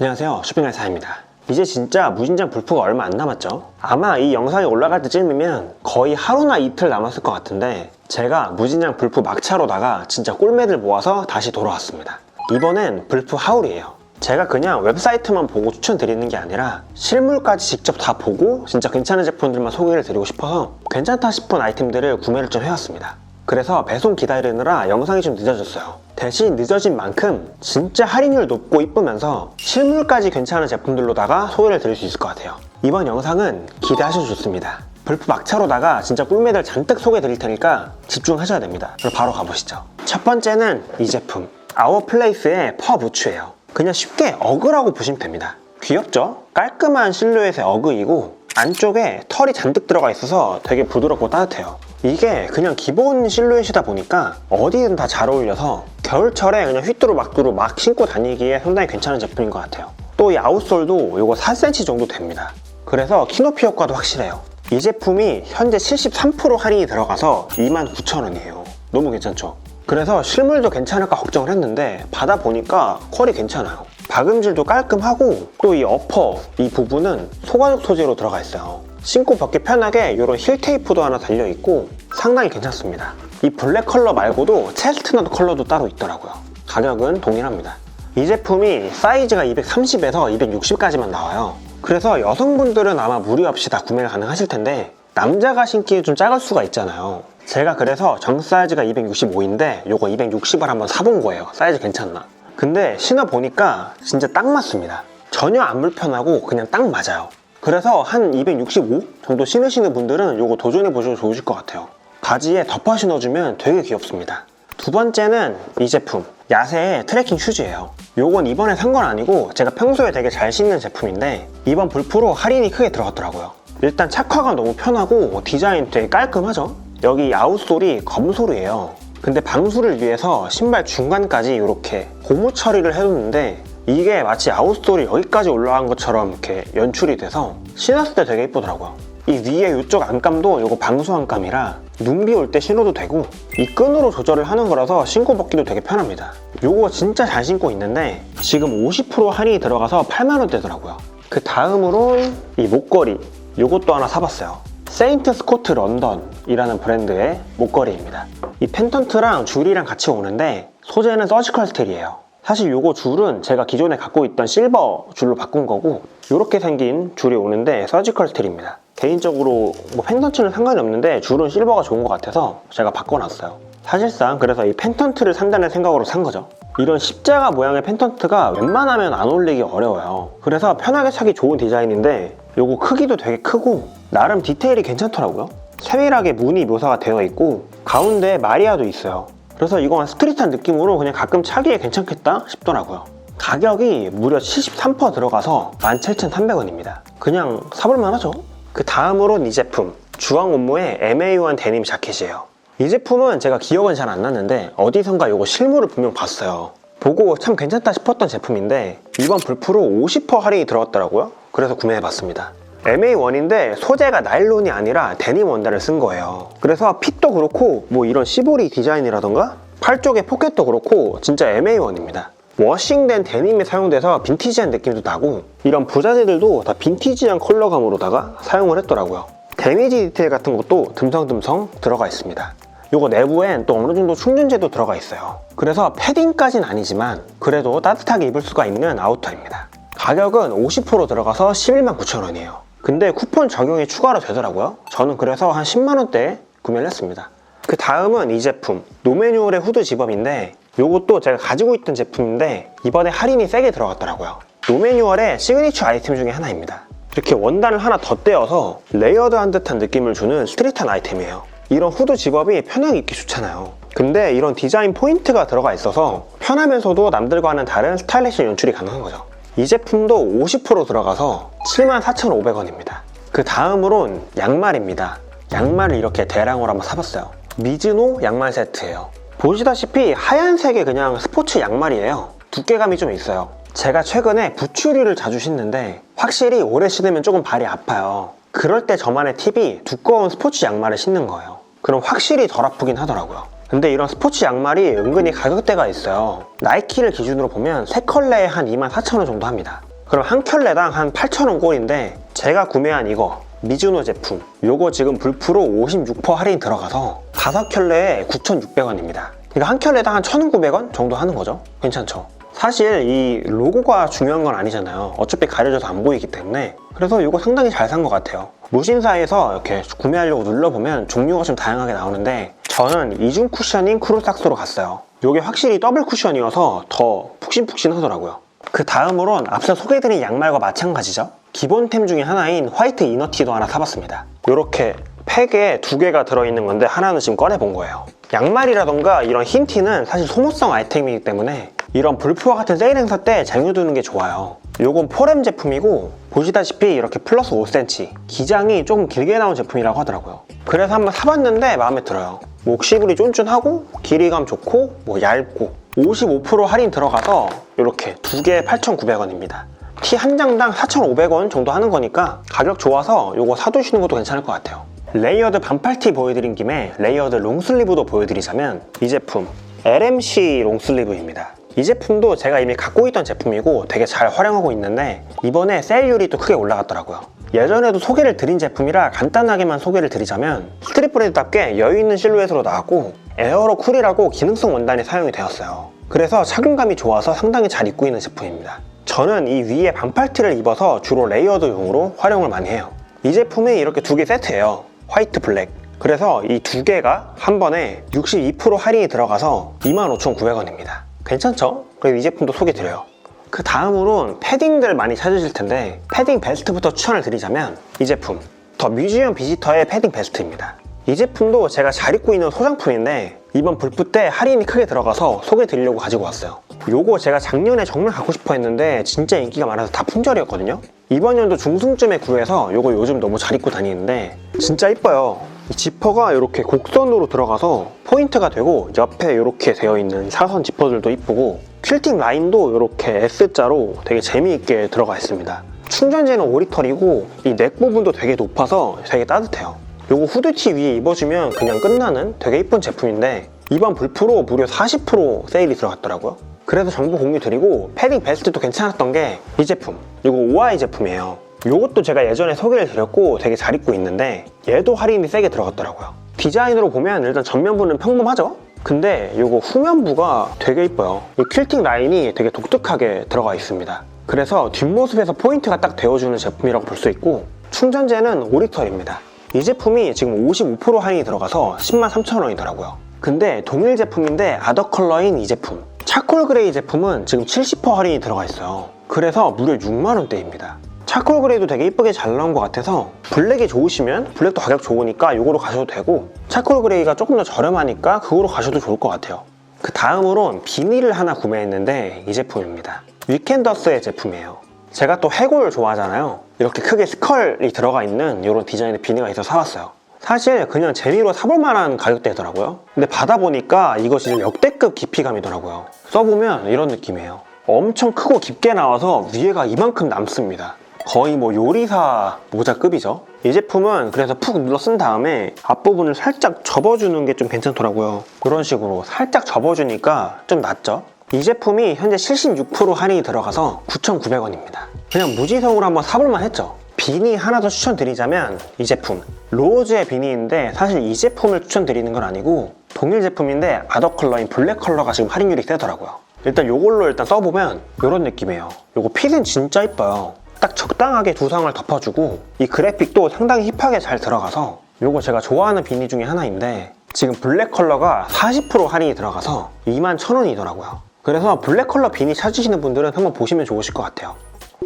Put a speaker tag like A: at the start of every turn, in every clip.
A: 안녕하세요. 쇼핑회사입니다. 이제 진짜 무진장 불프가 얼마 안 남았죠? 아마 이 영상이 올라갈 때쯤이면 거의 하루나 이틀 남았을 것 같은데 제가 무진장 불프 막차로다가 진짜 꿀매들 모아서 다시 돌아왔습니다. 이번엔 불프 하울이에요. 제가 그냥 웹사이트만 보고 추천드리는 게 아니라 실물까지 직접 다 보고 진짜 괜찮은 제품들만 소개를 드리고 싶어서 괜찮다 싶은 아이템들을 구매를 좀 해왔습니다 그래서 배송 기다리느라 영상이 좀 늦어졌어요. 대신 늦어진 만큼 진짜 할인율 높고 이쁘면서 실물까지 괜찮은 제품들로다가 소개를 드릴 수 있을 것 같아요. 이번 영상은 기대하셔도 좋습니다. 불프 막차로다가 진짜 꿀매들 잔뜩 소개해 드릴 테니까 집중하셔야 됩니다. 그럼 바로 가보시죠. 첫 번째는 이 제품 아워플레이스의 퍼 부츠예요. 그냥 쉽게 어그라고 보시면 됩니다. 귀엽죠? 깔끔한 실루엣의 어그이고 안쪽에 털이 잔뜩 들어가 있어서 되게 부드럽고 따뜻해요. 이게 그냥 기본 실루엣이다 보니까 어디든 다 잘 어울려서 겨울철에 그냥 휘뚜루마뚜루 막 신고 다니기에 상당히 괜찮은 제품인 것 같아요. 또 이 아웃솔도 이거 4cm 정도 됩니다. 그래서 키높이 효과도 확실해요. 이 제품이 현재 73% 할인이 들어가서 29,000원이에요. 너무 괜찮죠? 그래서 실물도 괜찮을까 걱정을 했는데 받아보니까 퀄이 괜찮아요. 박음질도 깔끔하고 또 이 어퍼 이 부분은 소가죽 소재로 들어가 있어요. 신고 벗기 편하게 이런 힐 테이프도 하나 달려 있고 상당히 괜찮습니다. 이 블랙 컬러 말고도 체스트넛 컬러도 따로 있더라고요. 가격은 동일합니다. 이 제품이 사이즈가 230에서 260까지만 나와요. 그래서 여성분들은 아마 무리 없이 다 구매가 가능하실 텐데 남자가 신기에 좀 작을 수가 있잖아요. 제가 그래서 정 사이즈가 265인데 요거 260을 한번 사본 거예요. 사이즈 괜찮나? 근데 신어보니까 진짜 딱 맞습니다. 전혀 안 불편하고 그냥 딱 맞아요. 그래서 한 265 정도 신으시는 분들은 요거 도전해 보셔도 좋으실 것 같아요. 바지에 덮어 신어주면 되게 귀엽습니다. 두 번째는 이 제품 야세의 트레킹 슈즈예요. 요건 이번에 산 건 아니고 제가 평소에 되게 잘 신는 제품인데 이번 불프로 할인이 크게 들어갔더라고요. 일단 착화가 너무 편하고 디자인 되게 깔끔하죠? 여기 아웃솔이 검솔이에요. 근데 방수를 위해서 신발 중간까지 이렇게 고무 처리를 해뒀는데 이게 마치 아웃솔이 여기까지 올라간 것처럼 이렇게 연출이 돼서 신었을 때 되게 예쁘더라고요. 이 위에 이쪽 안감도 이거 방수 안감이라 눈비 올 때 신어도 되고 이 끈으로 조절을 하는 거라서 신고 벗기도 되게 편합니다. 요거 진짜 잘 신고 있는데 지금 50% 할인이 들어가서 8만 원대더라고요. 그 다음으로 이 목걸이 요것도 하나 사봤어요. 세인트 스코트 런던이라는 브랜드의 목걸이입니다. 이 펜턴트랑 줄이랑 같이 오는데 소재는 서지컬 스틸이에요. 사실 요거 줄은 제가 기존에 갖고 있던 실버 줄로 바꾼 거고 이렇게 생긴 줄이 오는데 서지컬 스틸입니다. 개인적으로 뭐 펜턴트는 상관이 없는데 줄은 실버가 좋은 것 같아서 제가 바꿔놨어요. 사실상 그래서 이 펜턴트를 산다는 생각으로 산 거죠. 이런 십자가 모양의 펜턴트가 웬만하면 안 어울리기 어려워요. 그래서 편하게 차기 좋은 디자인인데 요거 크기도 되게 크고 나름 디테일이 괜찮더라고요. 세밀하게 무늬 묘사가 되어 있고 가운데 마리아도 있어요. 그래서 이건 스트릿한 느낌으로 그냥 가끔 차기에 괜찮겠다 싶더라고요. 가격이 무려 73% 들어가서 17,300원입니다. 그냥 사볼만 하죠? 그 다음으로는 이 제품 주황 온무의 MA1 데님 자켓이에요. 이 제품은 제가 기억은 잘 안 났는데 어디선가 이거 실물을 분명 봤어요. 보고 참 괜찮다 싶었던 제품인데 이번 불프로 50% 할인이 들어갔더라고요. 그래서 구매해봤습니다. MA1인데 소재가 나일론이 아니라 데님 원단을 쓴 거예요. 그래서 핏도 그렇고 뭐 이런 시보리 디자인이라던가 팔 쪽에 포켓도 그렇고 진짜 MA1입니다. 워싱된 데님이 사용돼서 빈티지한 느낌도 나고 이런 부자재들도 다 빈티지한 컬러감으로다가 사용을 했더라고요. 데미지 디테일 같은 것도 듬성듬성 들어가 있습니다. 요거 내부엔 또 어느 정도 충전재도 들어가 있어요. 그래서 패딩까진 아니지만 그래도 따뜻하게 입을 수가 있는 아우터입니다. 가격은 50% 들어가서 11만 9천 원이에요. 근데 쿠폰 적용이 추가로 되더라고요. 저는 그래서 한 10만 원대에 구매를 했습니다. 그 다음은 이 제품 노매뉴얼의 후드 집업인데 요것도 제가 가지고 있던 제품인데 이번에 할인이 세게 들어갔더라고요. 노매뉴얼의 시그니처 아이템 중에 하나입니다. 이렇게 원단을 하나 더 떼어서 레이어드한 듯한 느낌을 주는 스트릿한 아이템이에요. 이런 후드 집업이 편하게 입기 좋잖아요. 근데 이런 디자인 포인트가 들어가 있어서 편하면서도 남들과는 다른 스타일리시 연출이 가능한 거죠. 이 제품도 50% 들어가서 74,500원입니다. 그 다음으론 양말입니다. 양말을 이렇게 대량으로 한번 사봤어요. 미즈노 양말 세트예요. 보시다시피 하얀색의 그냥 스포츠 양말이에요. 두께감이 좀 있어요. 제가 최근에 부추리를 자주 신는데 확실히 오래 신으면 조금 발이 아파요. 그럴 때 저만의 팁이 두꺼운 스포츠 양말을 신는 거예요. 그럼 확실히 덜 아프긴 하더라고요. 근데 이런 스포츠 양말이 은근히 가격대가 있어요. 나이키를 기준으로 보면 3컬레에 한 24,000원 정도 합니다. 그럼 한 켤레당 한 8,000원 꼴인데 제가 구매한 이거 미즈노 제품 요거 지금 불프로 56% 할인 들어가서 5켤레에 9,600원입니다. 그러니까 한 켤레당 한 1,900원 정도 하는 거죠. 괜찮죠? 사실 이 로고가 중요한 건 아니잖아요. 어차피 가려져서 안 보이기 때문에. 그래서 이거 상당히 잘 산 것 같아요. 무신사에서 이렇게 구매하려고 눌러보면 종류가 좀 다양하게 나오는데 저는 이중 쿠션인 크루삭스로 갔어요. 이게 확실히 더블 쿠션이어서 더 푹신푹신하더라고요. 그 다음으론 앞서 소개해드린 양말과 마찬가지죠. 기본템 중에 하나인 화이트 이너티도 하나 사봤습니다. 이렇게 팩에 두 개가 들어있는 건데 하나는 지금 꺼내본 거예요. 양말이라던가 이런 흰 티는 사실 소모성 아이템이기 때문에 이런 불프와 같은 세일 행사 때 쟁여두는 게 좋아요. 요건 포렘 제품이고 보시다시피 이렇게 플러스 5cm 기장이 조금 길게 나온 제품이라고 하더라고요. 그래서 한번 사봤는데 마음에 들어요. 뭐 옥시블이 쫀쫀하고 길이감 좋고 뭐 얇고 55% 할인 들어가서 이렇게 두 개에 8,900원입니다. 티 한 장당 4,500원 정도 하는 거니까 가격 좋아서 이거 사두시는 것도 괜찮을 것 같아요. 레이어드 반팔티 보여드린 김에 레이어드 롱슬리브도 보여드리자면 이 제품 LMC 롱슬리브입니다. 이 제품도 제가 이미 갖고 있던 제품이고 되게 잘 활용하고 있는데 이번에 세일률이 또 크게 올라갔더라고요. 예전에도 소개를 드린 제품이라 간단하게만 소개를 드리자면 스트릿 브랜드답게 여유있는 실루엣으로 나왔고 에어로 쿨이라고 기능성 원단이 사용이 되었어요. 그래서 착용감이 좋아서 상당히 잘 입고 있는 제품입니다. 저는 이 위에 반팔티를 입어서 주로 레이어드용으로 활용을 많이 해요. 이 제품이 이렇게 두 개 세트예요. 화이트 블랙. 그래서 이 두 개가 한 번에 62% 할인이 들어가서 25,900원입니다. 괜찮죠? 그리고 이 제품도 소개드려요. 그 다음으로는 패딩들 많이 찾으실 텐데 패딩 베스트부터 추천을 드리자면 이 제품 더 뮤지엄 비지터의 패딩 베스트입니다. 이 제품도 제가 잘 입고 있는 소장품인데 이번 불프 때 할인이 크게 들어가서 소개 드리려고 가지고 왔어요. 요거 제가 작년에 정말 갖고 싶어 했는데 진짜 인기가 많아서 다 품절이었거든요. 이번 연도 중순쯤에 구해서 요거 요즘 너무 잘 입고 다니는데 진짜 이뻐요. 이 지퍼가 이렇게 곡선으로 들어가서 포인트가 되고 옆에 이렇게 되어 있는 사선 지퍼들도 이쁘고 퀼팅 라인도 이렇게 S자로 되게 재미있게 들어가 있습니다. 충전재는 오리털이고 이 넥 부분도 되게 높아서 되게 따뜻해요. 요거 후드티 위에 입어주면 그냥 끝나는 되게 이쁜 제품인데 이번 불프로 무려 40% 세일이 들어갔더라고요. 그래서 정보 공유 드리고 패딩 베스트도 괜찮았던 게 이 제품 이거 오아이 제품이에요. 요것도 제가 예전에 소개를 드렸고 되게 잘 입고 있는데 얘도 할인이 세게 들어갔더라고요. 디자인으로 보면 일단 전면부는 평범하죠? 근데 요거 후면부가 되게 이뻐요. 이 퀼팅 라인이 되게 독특하게 들어가 있습니다. 그래서 뒷모습에서 포인트가 딱 되어주는 제품이라고 볼 수 있고 충전재는 오리털입니다. 이 제품이 지금 55% 할인이 들어가서 10만 3천 원이더라고요. 근데 동일 제품인데 아더 컬러인 이 제품 차콜 그레이 제품은 지금 70% 할인이 들어가 있어요. 그래서 무려 6만 원대입니다. 차콜 그레이도 되게 이쁘게 잘 나온 것 같아서 블랙이 좋으시면 블랙도 가격 좋으니까 이거로 가셔도 되고 차콜 그레이가 조금 더 저렴하니까 그거로 가셔도 좋을 것 같아요. 그 다음으로는 비닐을 하나 구매했는데 이 제품입니다. 위켄더스의 제품이에요. 제가 또 해골 좋아하잖아요. 이렇게 크게 스컬이 들어가 있는 이런 디자인의 비닐가 있어서 사왔어요. 사실 그냥 재미로 사볼 만한 가격대더라고요. 근데 받아보니까 이것이 좀 역대급 깊이감이더라고요. 써보면 이런 느낌이에요. 엄청 크고 깊게 나와서 위에가 이만큼 남습니다. 거의 뭐 요리사 모자급이죠. 이 제품은 그래서 푹 눌러 쓴 다음에 앞부분을 살짝 접어주는 게 좀 괜찮더라고요. 그런 식으로 살짝 접어주니까 좀 낫죠. 이 제품이 현재 76% 할인이 들어가서 9,900원입니다. 그냥 무지성으로 한번 사볼만 했죠. 비니 하나 더 추천드리자면 이 제품 로즈의 비니인데 사실 이 제품을 추천드리는 건 아니고 동일 제품인데 아더 컬러인 블랙 컬러가 지금 할인율이 세더라고요. 일단 요걸로 일단 써보면 이런 느낌이에요. 요거 핏은 진짜 이뻐요. 딱 적당하게 두상을 덮어주고 이 그래픽도 상당히 힙하게 잘 들어가서 요거 제가 좋아하는 비니 중에 하나인데 지금 블랙 컬러가 40% 할인이 들어가서 2만 1,000원이더라고요. 그래서 블랙 컬러 비니 찾으시는 분들은 한번 보시면 좋으실 것 같아요.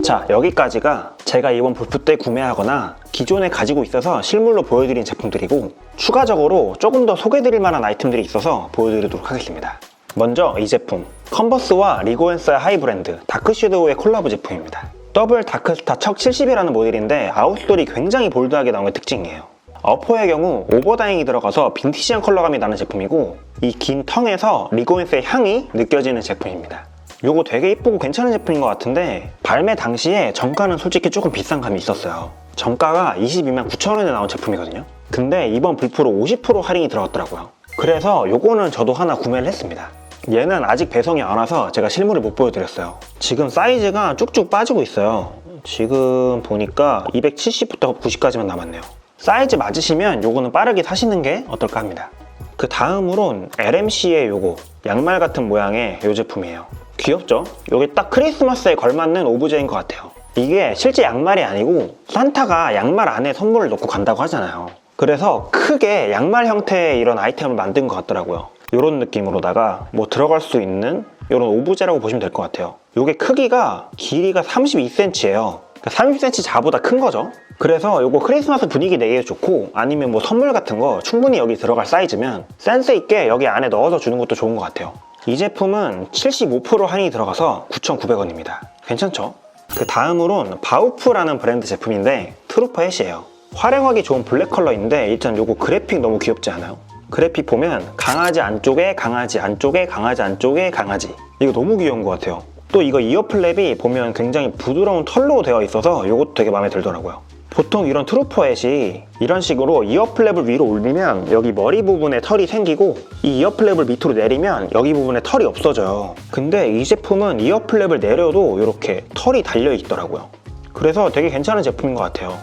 A: 자 여기까지가 제가 이번 불프 때 구매하거나 기존에 가지고 있어서 실물로 보여드린 제품들이고 추가적으로 조금 더 소개드릴 만한 아이템들이 있어서 보여드리도록 하겠습니다. 먼저 이 제품 컨버스와 리고엔스의 하이브랜드 다크섀도우의 콜라보 제품입니다. 더블 다크스타 척 70이라는 모델인데 아웃돌이 굉장히 볼드하게 나온 게 특징이에요. 어퍼의 경우 오버다잉이 들어가서 빈티지한 컬러감이 나는 제품이고 이 긴 텅에서 리고엔스의 향이 느껴지는 제품입니다. 이거 되게 이쁘고 괜찮은 제품인 것 같은데 발매 당시에 정가는 솔직히 조금 비싼 감이 있었어요. 정가가 22만 9천 원에 나온 제품이거든요. 근데 이번 불프로 50% 할인이 들어갔더라고요. 그래서 요거는 저도 하나 구매를 했습니다. 얘는 아직 배송이 안 와서 제가 실물을 못 보여드렸어요. 지금 사이즈가 쭉쭉 빠지고 있어요. 지금 보니까 270부터 90까지만 남았네요. 사이즈 맞으시면 요거는 빠르게 사시는 게 어떨까 합니다. 그 다음으론 LMC의 요거 양말 같은 모양의 요 제품이에요. 귀엽죠? 요게 딱 크리스마스에 걸맞는 오브제인 것 같아요. 이게 실제 양말이 아니고 산타가 양말 안에 선물을 넣고 간다고 하잖아요. 그래서 크게 양말 형태의 이런 아이템을 만든 것 같더라고요. 이런 느낌으로다가 뭐 들어갈 수 있는 이런 오브제라고 보시면 될 것 같아요. 이게 크기가 길이가 32cm예요. 30cm 자보다 큰 거죠. 그래서 이거 크리스마스 분위기 내기에 좋고 아니면 뭐 선물 같은 거 충분히 여기 들어갈 사이즈면 센스 있게 여기 안에 넣어서 주는 것도 좋은 것 같아요. 이 제품은 75% 할인이 들어가서 9,900원입니다. 괜찮죠? 그 다음으론 바우프라는 브랜드 제품인데 트루퍼 햇이에요. 활용하기 좋은 블랙 컬러인데 일단 요거 그래픽 너무 귀엽지 않아요? 그래픽 보면 강아지 안쪽에 강아지 안쪽에 강아지 안쪽에 강아지 이거 너무 귀여운 것 같아요. 또 이거 이어플랩이 보면 굉장히 부드러운 털로 되어 있어서 이것도 되게 마음에 들더라고요. 보통 이런 트루퍼햇이 이런 식으로 이어플랩을 위로 올리면 여기 머리 부분에 털이 생기고 이 이어플랩을 밑으로 내리면 여기 부분에 털이 없어져요. 근데 이 제품은 이어플랩을 내려도 이렇게 털이 달려 있더라고요. 그래서 되게 괜찮은 제품인 것 같아요.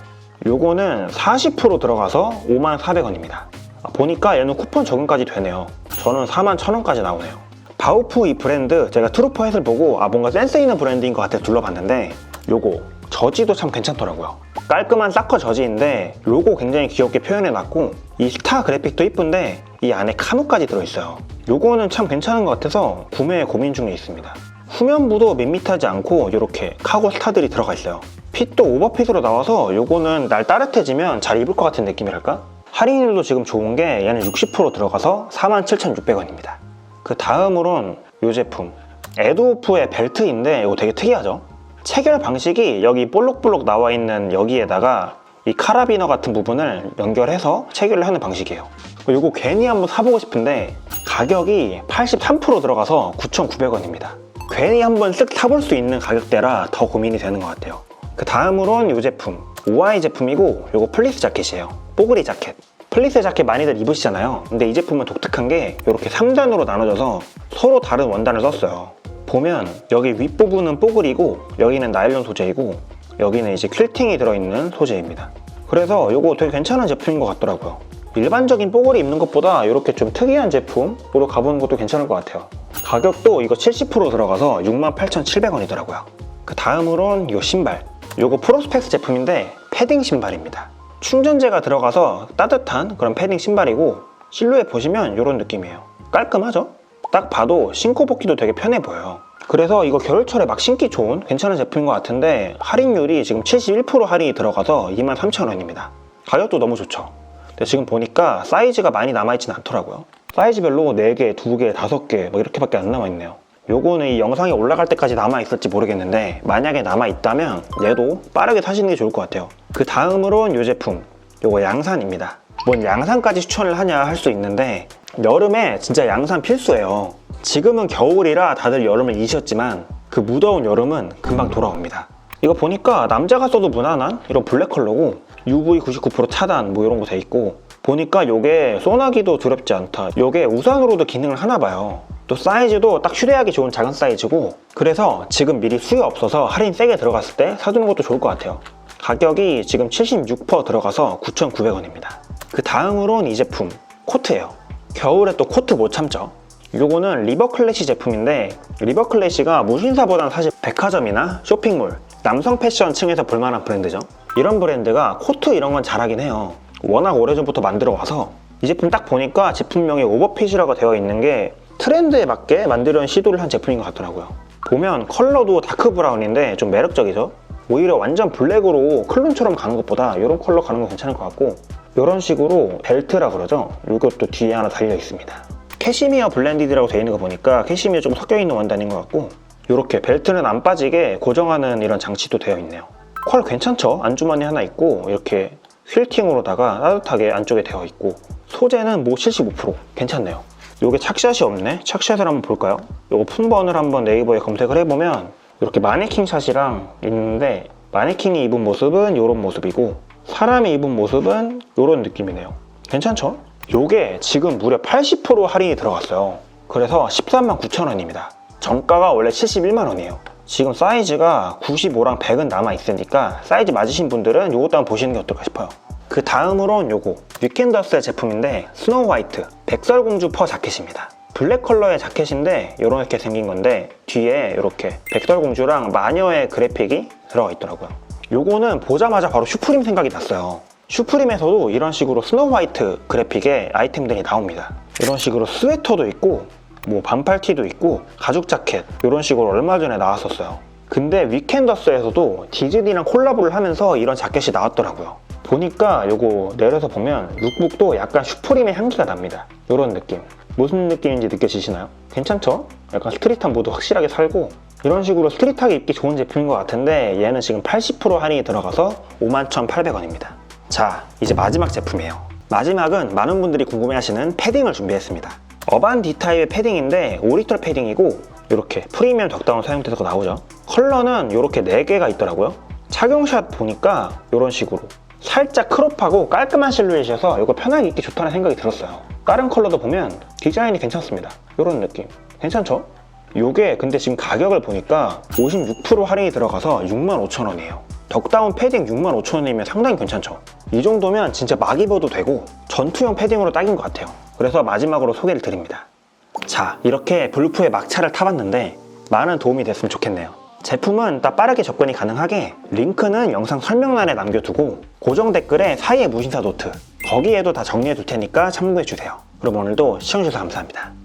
A: 요거는 40% 들어가서 54,000원입니다. 보니까 얘는 쿠폰 적용까지 되네요. 저는 41,000원까지 나오네요. 바우프 이 브랜드 제가 트루퍼햇을 보고 아 뭔가 센스 있는 브랜드인 것 같아 둘러봤는데 요거 저지도 참 괜찮더라고요. 깔끔한 사커 저지인데 로고 굉장히 귀엽게 표현해놨고 이 스타 그래픽도 이쁜데 이 안에 카누까지 들어있어요. 요거는 참 괜찮은 것 같아서 구매에 고민 중에 있습니다. 후면부도 밋밋하지 않고 이렇게 카고 스타들이 들어가 있어요. 핏도 오버핏으로 나와서 요거는 날 따뜻해지면 잘 입을 것 같은 느낌이랄까? 할인율도 지금 좋은 게 얘는 60% 들어가서 47,600원입니다. 그 다음으론 이 제품 에드오프의 벨트인데 이거 되게 특이하죠? 체결 방식이 여기 볼록볼록 나와 있는 여기에다가 이 카라비너 같은 부분을 연결해서 체결을 하는 방식이에요. 이거 괜히 한번 사보고 싶은데 가격이 83% 들어가서 9,900원입니다. 괜히 한번 쓱 사볼 수 있는 가격대라 더 고민이 되는 것 같아요. 그 다음으론 이 제품 오아이 제품이고 이거 플리스 자켓이에요. 뽀글이 자켓. 플리스 자켓 많이들 입으시잖아요. 근데 이 제품은 독특한 게 이렇게 3단으로 나눠져서 서로 다른 원단을 썼어요. 보면 여기 윗부분은 뽀글이고 여기는 나일론 소재이고 여기는 이제 퀼팅이 들어있는 소재입니다. 그래서 이거 되게 괜찮은 제품인 것 같더라고요. 일반적인 뽀글이 입는 것보다 이렇게 좀 특이한 제품으로 가보는 것도 괜찮을 것 같아요. 가격도 이거 70% 들어가서 68,700원이더라고요. 그 다음으론 이 신발. 이거 프로스펙스 제품인데 패딩 신발입니다. 충전재가 들어가서 따뜻한 그런 패딩 신발이고 실루엣 보시면 이런 느낌이에요. 깔끔하죠? 딱 봐도 신고 벗기도 되게 편해 보여요. 그래서 이거 겨울철에 막 신기 좋은 괜찮은 제품인 것 같은데 할인율이 지금 71% 할인이 들어가서 23,000원입니다. 가격도 너무 좋죠. 근데 지금 보니까 사이즈가 많이 남아있진 않더라고요. 사이즈별로 4개, 2개, 5개 뭐 이렇게밖에 안 남아있네요. 요거는 이 영상이 올라갈 때까지 남아있을지 모르겠는데 만약에 남아있다면 얘도 빠르게 사시는 게 좋을 것 같아요. 그 다음으로는 이 제품 요거 양산입니다. 뭔 양산까지 추천을 하냐 할 수 있는데 여름에 진짜 양산 필수예요. 지금은 겨울이라 다들 여름을 이셨지만 그 무더운 여름은 금방 돌아옵니다. 이거 보니까 남자가 써도 무난한 이런 블랙 컬러고 UV 99% 차단 뭐 이런 거 돼 있고 보니까 요게 소나기도 두렵지 않다. 요게 우산으로도 기능을 하나 봐요. 또 사이즈도 딱 휴대하기 좋은 작은 사이즈고 그래서 지금 미리 수요 없어서 할인 세게 들어갔을 때 사두는 것도 좋을 것 같아요. 가격이 지금 76% 들어가서 9,900원입니다. 그 다음으로는 이 제품 코트예요. 겨울에 또 코트 못 참죠. 요거는 리버클래시 제품인데 리버클래시가 무신사보다는 사실 백화점이나 쇼핑몰 남성 패션 층에서 볼만한 브랜드죠. 이런 브랜드가 코트 이런 건 잘하긴 해요. 워낙 오래전부터 만들어 와서 이 제품 딱 보니까 제품명이 오버핏이라고 되어 있는 게 트렌드에 맞게 만들어낸 시도를 한 제품인 것 같더라고요. 보면 컬러도 다크 브라운인데 좀 매력적이죠? 오히려 완전 블랙으로 클론처럼 가는 것보다 이런 컬러 가는 거 괜찮을 것 같고 이런 식으로 벨트라 그러죠? 이것도 뒤에 하나 달려 있습니다. 캐시미어 블렌디드라고 되어 있는 거 보니까 캐시미어 좀 섞여 있는 원단인 것 같고 이렇게 벨트는 안 빠지게 고정하는 이런 장치도 되어 있네요. 컬 괜찮죠? 안주머니 하나 있고 이렇게 퀼팅으로다가 따뜻하게 안쪽에 되어 있고 소재는 뭐 75% 괜찮네요. 요게 착샷이 없네. 착샷을 한번 볼까요? 요거 품번을 한번 네이버에 검색을 해보면 이렇게 마네킹 샷이랑 있는데 마네킹이 입은 모습은 이런 모습이고 사람이 입은 모습은 이런 느낌이네요. 괜찮죠? 요게 지금 무려 80% 할인이 들어갔어요. 그래서 13만 9천 원입니다. 정가가 원래 71만 원이에요. 지금 사이즈가 95랑 100은 남아 있으니까 사이즈 맞으신 분들은 요것도 한번 보시는 게 어떨까 싶어요. 그 다음으로는 요거 위켄더스의 제품인데 스노우 화이트 백설공주 퍼 자켓입니다. 블랙 컬러의 자켓인데 이렇게 생긴 건데 뒤에 이렇게 백설공주랑 마녀의 그래픽이 들어가 있더라고요. 요거는 보자마자 바로 슈프림 생각이 났어요. 슈프림에서도 이런 식으로 스노우 화이트 그래픽의 아이템들이 나옵니다. 이런 식으로 스웨터도 있고 뭐 반팔티도 있고 가죽 자켓 이런 식으로 얼마 전에 나왔었어요. 근데 위켄더스에서도 디즈니랑 콜라보를 하면서 이런 자켓이 나왔더라고요. 보니까 요거 내려서 보면 룩북도 약간 슈프림의 향기가 납니다. 이런 느낌. 무슨 느낌인지 느껴지시나요? 괜찮죠? 약간 스트릿한 모드 확실하게 살고 이런 식으로 스트릿하게 입기 좋은 제품인 것 같은데 얘는 지금 80% 할인이 들어가서 51,800원입니다. 자, 이제 마지막 제품이에요. 마지막은 많은 분들이 궁금해하시는 패딩을 준비했습니다. 어반 D타입의 패딩인데 오리털 패딩이고 이렇게 프리미엄 덕다운 사용돼서 나오죠. 컬러는 이렇게 4개가 있더라고요. 착용샷 보니까 이런 식으로 살짝 크롭하고 깔끔한 실루엣이어서 이거 편하게 입기 좋다는 생각이 들었어요. 다른 컬러도 보면 디자인이 괜찮습니다. 이런 느낌. 괜찮죠? 요게 근데 지금 가격을 보니까 56% 할인이 들어가서 65,000원이에요. 덕다운 패딩 65,000원이면 상당히 괜찮죠? 이 정도면 진짜 막 입어도 되고 전투용 패딩으로 딱인 것 같아요. 그래서 마지막으로 소개를 드립니다. 자, 이렇게 블루프의 막차를 타봤는데 많은 도움이 됐으면 좋겠네요. 제품은 딱 빠르게 접근이 가능하게 링크는 영상 설명란에 남겨두고 고정 댓글에 사이의 무신사 노트 거기에도 다 정리해 둘 테니까 참고해 주세요. 그럼 오늘도 시청해주셔서 감사합니다.